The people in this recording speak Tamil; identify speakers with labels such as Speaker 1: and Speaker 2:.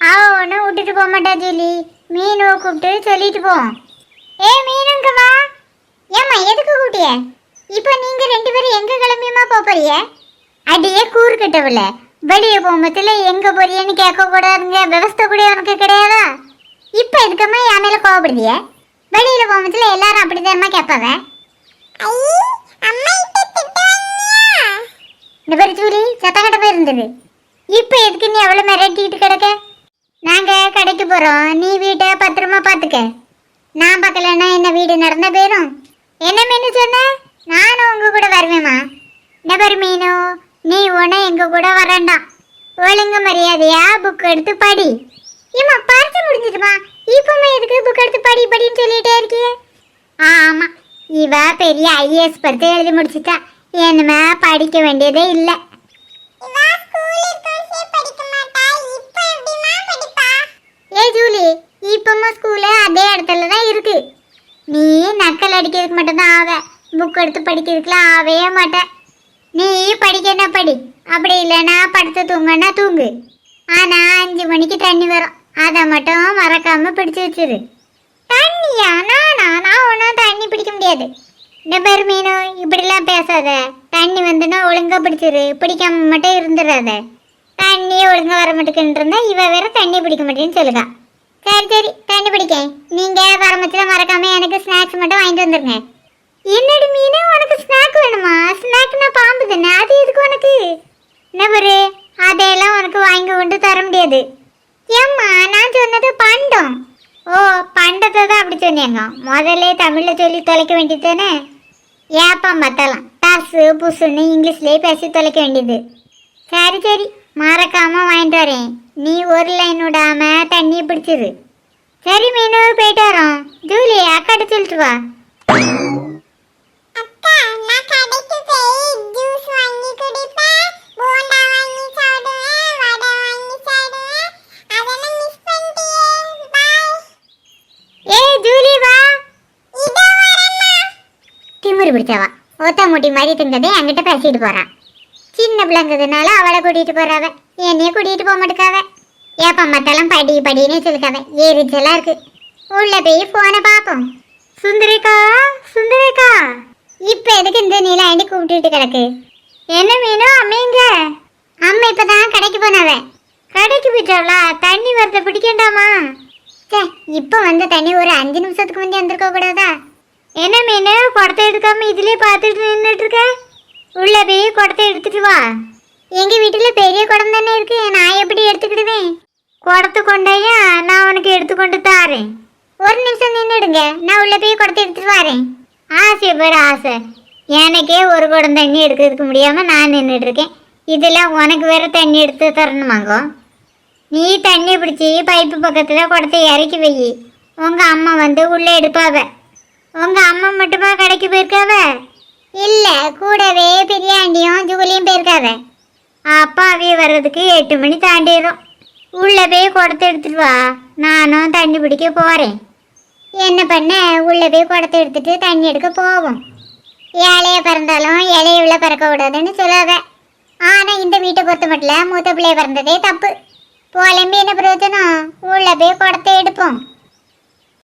Speaker 1: அவ ஒன்றும் விட்டுட்டு போக மாட்டா ஜூலி. மீனுவை கூப்பிட்டு சொல்லிட்டு போவோம் ஏ மீனுங்க வா. ஏம்மா எதுக்கு கூட்டிய? இப்போ நீங்க ரெண்டு பேரும் எங்க கிளம்பியுமா போக போறிய? அடியே கூறு கட்டவில்ல. வெளியே போகும்போதுல எங்க போறியன்னு கேட்க கூடாதுங்க. விவஸ்தை கூட உனக்கு கிடையாதா? இப்போ எதுக்கம்மா என் மேல கோவப்படுதிய? வெளியில போகும்போதுல எல்லாரும் அப்படிதானமா கேட்பாங்க இந்த பேர் ஜூலி போயிருந்தது. இருந்தது இப்போ எதுக்கு நீ அவ்வளோ மிரட்டிக்கிட்டு கிடக்க? நாங்கள் கடைக்கு போகிறோம் நீ வீட்டை பத்திரமா பார்த்துக்க. நான் பார்க்கலன்னா என்ன வீடு நடந்த போயிடும் என்ன மீனு சொன்ன? நானும் உங்கள் கூட வருவேம்மா. இந்த பாரு மீனு நீ உன எங்கள் கூட வரண்டாம் ஒழுங்கு மரியாதையா புக் எடுத்து படி. ஏம்மா பார்த்து முடிஞ்சிட்டுமா இப்பமா எதுக்கு புக் எடுத்து படி படின்னு சொல்லிட்டே இருக்கியே? ஆமாம் இவ பெரிய ஐஏஎஸ் படுத்து எழுதி முடிச்சிட்டா. என்னமே படிக்க வேண்டியதே இல்லை. ஏ ஜூலி இப்பமா ஸ்கூலு அதே இடத்துல தான் இருக்கு. நீ நக்கல் அடிக்கிறதுக்கு மட்டும்தான் ஆவ. புக் எடுத்து படிக்கிறதுக்குலாம் ஆவே மாட்டேன் நீ படிக்கனா படி? அப்படி இல்லைன்னா படுத்து தூங்கன்னா தூங்கு. ஆனா அஞ்சு மணிக்கு தண்ணி வரும். அதை மட்டும் மறக்காம பிடிச்சு வச்சிரு. தண்ணியா? நானா? நான் ஒன்றும் தண்ணி பிடிக்க முடியாது. டெபர் பேர் மீனு இப்படிலாம் பேசாத. தண்ணி வந்துன்னா ஒழுங்கா பிடிச்சிரு. பிடிக்காம மட்டும் இருந்துடாத தண்ணி ஒழுங்காக வர மாட்டேங்குன்னு இருந்தா இவ வேற தண்ணி பிடிக்க மாட்டேன்னு சொல்லுங்க சரி சரி தண்ணி பிடிக்க நீங்க வரமத்துல மறக்காம எனக்கு ஸ்நாக்ஸ் மட்டும் வாங்கிட்டு வந்துருங்க. என்னடி மீனு உனக்கு ஸ்நாக் வேணுமா? ஸ்நாக்னா பாம்பு தானே? அது எதுக்கு உனக்கு? நபரு அதையெல்லாம் உனக்கு வாங்கி கொண்டு தர முடியாது. ஏம்மா நான் சொன்னது பண்டம். ஓ பண்டத்தை தான் அப்படி சொன்னேங்க. முதல்ல தமிழில் சொல்லி தொலைக்க வேண்டியது தானே? ஏப்பா மத்தலாம்? டர்ஸு புசுன்னு இங்கிலீஷ்லேயே பேசி தொலைக்க வேண்டியது. சரி சரி. மறக்காமல் வாங்கிட்டு வரேன். நீ ஒரு லைன் விடாமல் தண்ணி பிடிச்சிரு. சரி மீனு போயிட்டு வரோம் திமிரு பிடிச்சவா? ஒத்த முட்டி மாதிரி திங்கதே என்கிட்ட பேசிட்டு போறான் சின்ன பிள்ளைங்கிறதுனால அவளை கூட்டிட்டு போறாவ. என்னைய கூட்டிட்டு போக மாட்டேக்காவ. ஏப்பா மத்தெல்லாம் படி படின்னு சொல்லுக்காவ எரிச்சலா இருக்கு. உள்ள போய் போனை பார்ப்போம். சுந்தரிக்கா சுந்தரிக்கா. இப்ப எதுக்கு இந்த நீலாண்டி கூப்பிட்டுட்டு கிடக்கு? என்ன மீனும் அம்மைங்க அம்மா இப்பதான் கடைக்கு போனவ. கடைக்கு போயிட்டாளா? தண்ணி வரத பிடிக்கண்டாமா? சே இப்போ வந்த தண்ணி ஒரு அஞ்சு நிமிஷத்துக்கு முந்தைய வந்திருக்க கூடாதா என்ன மீன் குடத்தை எடுக்காம இதுலயே பார்த்துட்டு நின்றுட்டு இருக்க உள்ள போய் குடத்தை எடுத்துட்டு வா. எங்க வீட்டுல பெரிய குடம் தானே இருக்கு. நான் எப்படி எடுத்துக்கிடுவேன்? குடத்து கொண்டையா நான் உனக்கு எடுத்துக்கொண்டு தாரேன். ஒரு நிமிஷம் நின்றுடுங்க நான் உள்ள போய் குடத்தை எடுத்துட்டு வரேன். ஆசை பேர் ஆசை. எனக்கே ஒரு குடம் தண்ணி எடுக்கிறதுக்கு முடியாம நான் நின்றுட்டு இருக்கேன் இதுல உனக்கு வேற தண்ணி எடுத்து தரணுமாங்கோ? நீ தண்ணி பிடிச்சி பைப்பு பக்கத்தில் குடத்தை இறக்கி வை. உங்க அம்மா வந்து உள்ள எடுப்பாவ. உங்க அம்மா மட்டுமா கடைக்கு போயிருக்காவ? இல்ல கூடவே பிரியாண்டியும் ஜூலியும் போயிருக்காவ. அப்பாவி வர்றதுக்கு எட்டு மணி தாண்டிடும் உள்ள போய் குடத்தை எடுத்துட்டு வா நானும் தண்ணி பிடிக்க போறேன். என்ன பண்ண? உள்ள போய் குடத்தை எடுத்துட்டு தண்ணி எடுக்க போவோம். ஏழைய பிறந்தாலும் இலைய உள்ள பிறக்க கூடாதுன்னு சொல்லாத. ஆனா இந்த வீட்டை பொறுத்த மட்டும் மூத்த பிள்ளைய பிறந்ததே தப்பு. புலம்பி என்ன பிரயோஜனம்? உள்ள போய் குடத்தை எடுப்போம்.